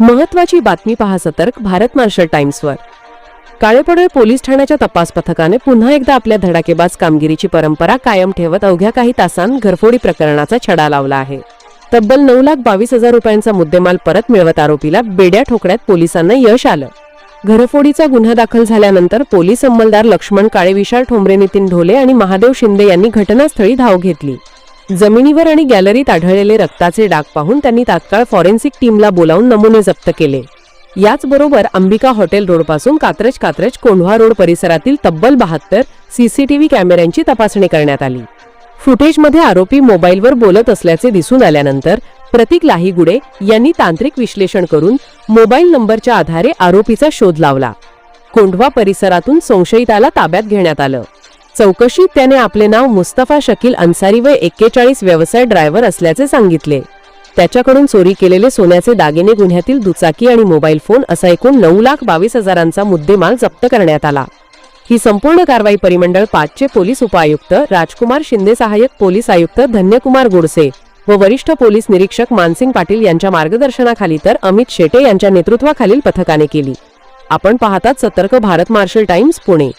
महत्वाची बातमी पहा सतर्क भारत मार्शल टाइम्सवर. काळेपडोळे पोलीस ठाण्याच्या तपास पथकाने पुन्हा एकदा आपल्या धडाकेबाज कामगिरीची परंपरा कायम ठेवत अवघ्या काही तासांत घरफोडी प्रकरणाचा छडा लावला आहे. तब्बल नऊ लाख बावीस हजार रुपयांचा मुद्देमाल परत मिळवत आरोपीला बेड्या ठोकण्यात पोलिसांना यश आलं. घरफोडीचा गुन्हा दाखल झाल्यानंतर पोलीस अंमलदार लक्ष्मण काळे विशाल ठोंबरे नितीन ढोले आणि महादेव शिंदे यांनी घटनास्थळी धाव घेतली. जमिनीवर आणि गॅलरीत आढळलेले रक्ताचे डाग पाहून त्यांनी तात्काळ फॉरेन्सिक टीमला बोलावून नमुने जप्त केले. याचबरोबर अंबिका हॉटेल रोडपासून कात्रज कात्रज कोंढवा रोड परिसरातील तब्बल बहात्तर सीसीटीव्ही कॅमेऱ्यांची तपासणी करण्यात आली. फुटेजमध्ये आरोपी मोबाईलवर बोलत असल्याचे दिसून आल्यानंतर प्रतीक लाहीगुडे यांनी तांत्रिक विश्लेषण करून मोबाईल नंबरच्या आधारे आरोपीचा शोध लावला. कोंढवा परिसरातून संशयिताला ताब्यात घेण्यात आलं. चौकशीत त्याने आपले नाव मुस्तफा शकील अन्सारी व एक्केचाळीस व्यवसाय ड्रायव्हर असल्याचे सांगितले. त्याच्याकडून चोरी केलेले सोन्याचे दागिने गुन्ह्यातील दुचाकी आणि मोबाईल फोन असा एकूण नऊ लाख बावीस हजारांचा मुद्देमाल जप्त करण्यात आला. ही संपूर्ण कारवाई परिमंडळ पाचचे पोलीस उपायुक्त राजकुमार शिंदे सहाय्यक पोलीस आयुक्त धन्यकुमार गोडसे व वरिष्ठ पोलीस निरीक्षक मानसिंग पाटील यांच्या मार्गदर्शनाखाली तर अमित शेटे यांच्या नेतृत्वाखालील पथकाने केली. आपण पाहतात सतर्क भारत मार्शल टाइम्स पुणे.